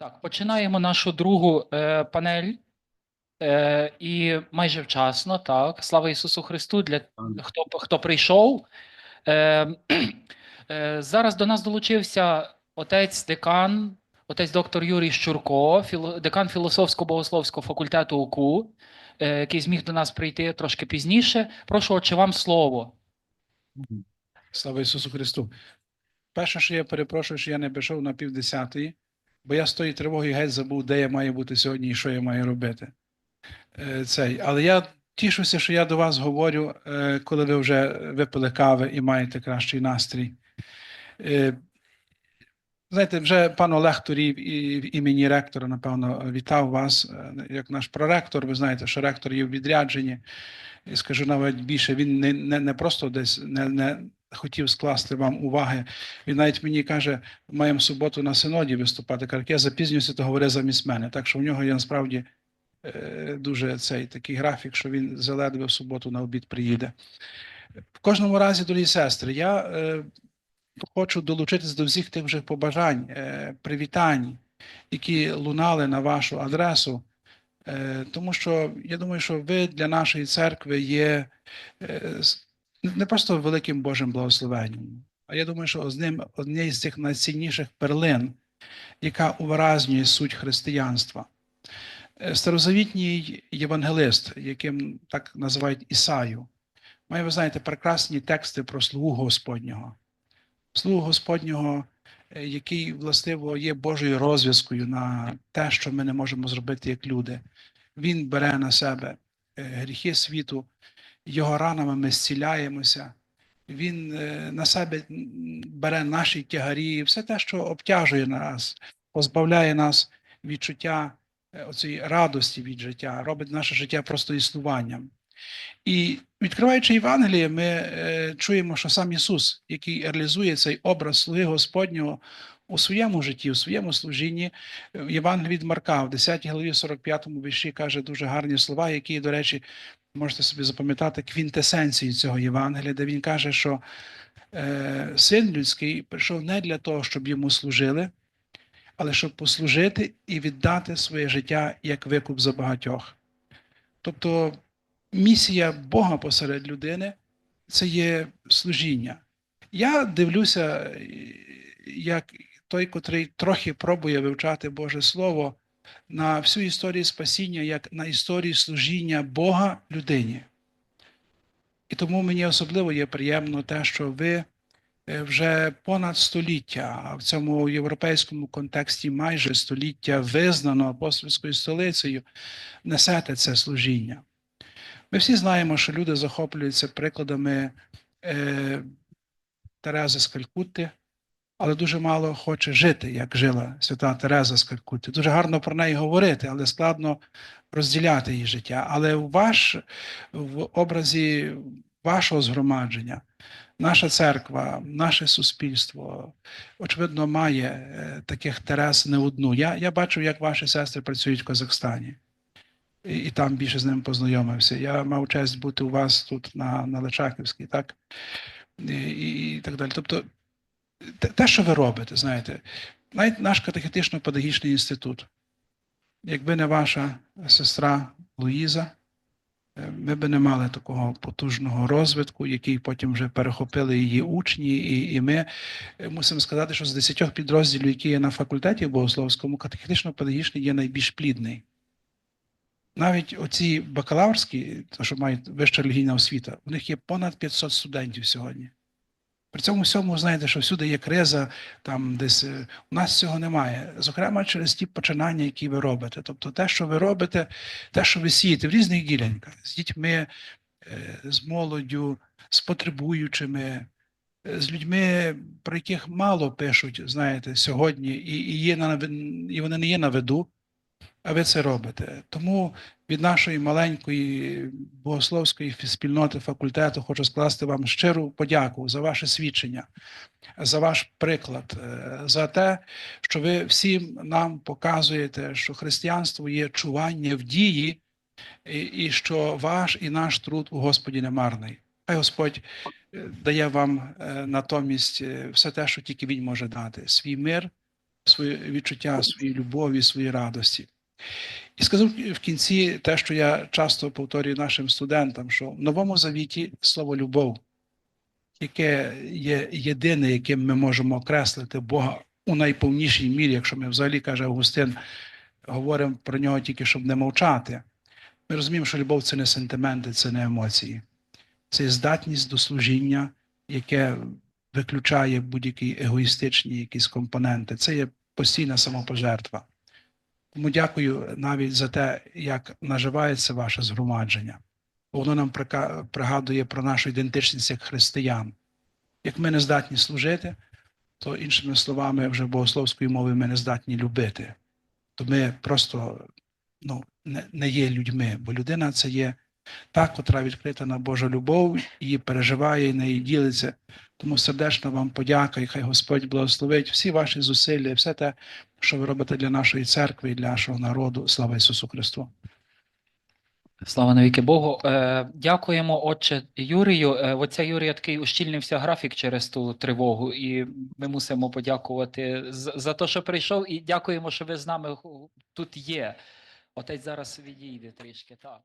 Так, починаємо нашу другу е, панель. Е, і майже вчасно, так. Слава Ісусу Христу для хто, хто прийшов. Е, е, зараз до нас долучився отець декан, отець доктор Юрій Щурко, філо, декан філософсько-богословського факультету УКУ, е, який зміг до нас прийти трошки пізніше. Прошу, отче, вам слово. Слава Ісусу Христу. Перше, що я перепрошую, що я не пішов на півдесятої, бо я з тої тривоги геть забув, де я маю бути сьогодні і що я маю робити. Е, Цей. Але я тішуся, що я до вас говорю, е, коли ви вже випили кави і маєте кращий настрій. Е, Знаєте, вже пан Олег Турів і в імені ректора, напевно, вітав вас як наш проректор. Ви знаєте, що ректор є в відрядженні. І скажу навіть більше, він не, не, не просто десь не, не хотів скласти вам уваги. Він навіть мені каже, маємо суботу на синоді виступати. Каже, я запізнююся, то говорить замість мене. Так що в нього є насправді е, дуже цей такий графік, що він заледве в суботу на обід приїде. В кожному разі, дорогі сестри, я е, хочу долучитись до всіх тих вже побажань, е, привітань, які лунали на вашу адресу. Тому що я думаю, що ви для нашої церкви є не просто великим Божим благословенням, а я думаю, що з ним однією з цих найцінніших перлин, яка увиразнює суть християнства. Е, Старозавітній євангелист, яким так називають Ісаю, має, ви знаєте, прекрасні тексти про слугу Господнього. Слугу Господнього, е, який властиво є Божою розв'язкою на те, що ми не можемо зробити як люди. Він бере на себе е, гріхи світу, його ранами ми зціляємося. Він е, на себе бере наші тягарі, все те, що обтяжує нас, позбавляє нас відчуття е, оцієї радості від життя, робить наше життя просто існуванням. І відкриваючи Євангеліє, ми е, чуємо, що сам Ісус, який реалізує цей образ слуги Господнього у своєму житті, у своєму служінні, в Євангелії від Марка, в 10 главі 45 вірші каже дуже гарні слова, які, до речі, можете собі запам'ятати квінтесенцію цього Євангелія, де він каже, що е, син людський прийшов не для того, щоб йому служили, але щоб послужити і віддати своє життя як викуп за багатьох. Тобто місія Бога посеред людини це є служіння. Я дивлюся, як той, котрий трохи пробує вивчати Боже Слово на всю історію спасіння, як на історію служіння Бога людині. І тому мені особливо є приємно те, що ви е, вже понад століття, а в цьому європейському контексті майже століття визнано апостольською столицею, несете це служіння. Ми всі знаємо, що люди захоплюються прикладами е, Терези з Калькутти, але дуже мало хоче жити, як жила свята Тереза з Калькутти. Дуже гарно про неї говорити, але складно розділяти її життя. Але ваш, в образі вашого згромадження, наша церква, наше суспільство, очевидно, має е, таких Терез не одну. Я, я бачу, як ваші сестри працюють в Казахстані і, і там більше з ним познайомився. Я мав честь бути у вас тут на, на Личаківській, так? І, і, так далі. Тобто, те, що ви робите, знаєте, навіть наш катехетично-педагогічний інститут, якби не ваша сестра Луїза, е, ми би не мали такого потужного розвитку, який потім вже перехопили її учні, і, і ми е, мусимо сказати, що з десятьох підрозділів, які є на факультеті богословському, катехетично-педагогічний є найбільш плідний. Навіть оці бакалаврські, то що мають вища релігійна освіта, у них є понад 500 студентів сьогодні. При цьому всьому знаєте, що всюди є криза, там десь е, у нас цього немає. Зокрема, через ті починання, які ви робите. Тобто, те, що ви робите, те, що ви сієте в різних ділянках з дітьми, е, з молоддю, з потребуючими, е, з людьми, про яких мало пишуть, знаєте, сьогодні, і, і, є на, і вони не є на виду, а ви це робите. Тому від нашої маленької богословської спільноти факультету хочу скласти вам щиру подяку за ваше свідчення, за ваш приклад, е, за те, що ви всім нам показуєте, що християнство є чування в дії, і, і що ваш і наш труд у Господі не марний. Хай Господь е, дає вам е, натомість все те, що тільки Він може дати: свій мир, свої відчуття, свої любові, свої радості. І сказав в кінці те, що я часто повторюю нашим студентам, що в новому завіті слово любов, яке є єдине, яким ми можемо окреслити Бога у найповнішій мірі, якщо ми взагалі каже Августин, говоримо про нього тільки щоб не мовчати. Ми розуміємо, що любов це не сентименти, це не емоції, це здатність до служіння, яке виключає будь-які егоїстичні якісь компоненти. Це є постійна самопожертва. Тому дякую навіть за те, як наживається ваше згромадження. Воно нам пригадує про нашу ідентичність як християн. Як ми не здатні служити, то іншими словами, вже богословською мовою ми не здатні любити. То ми просто ну, не, не є людьми, бо людина це є та, котра відкрита на Божу любов, її переживає і неї ділиться. Тому сердечна вам подяка, і хай Господь благословить всі ваші зусилля, все те, що ви робите для нашої церкви і для нашого народу. Слава Ісусу Христу! Слава навіки Богу. Е, дякуємо, отче Юрію. Е, оця Юрія такий ущільнився графік через ту тривогу, і ми мусимо подякувати за, за те, що прийшов, і дякуємо, що ви з нами тут є. Отець зараз відійде трішки. Так.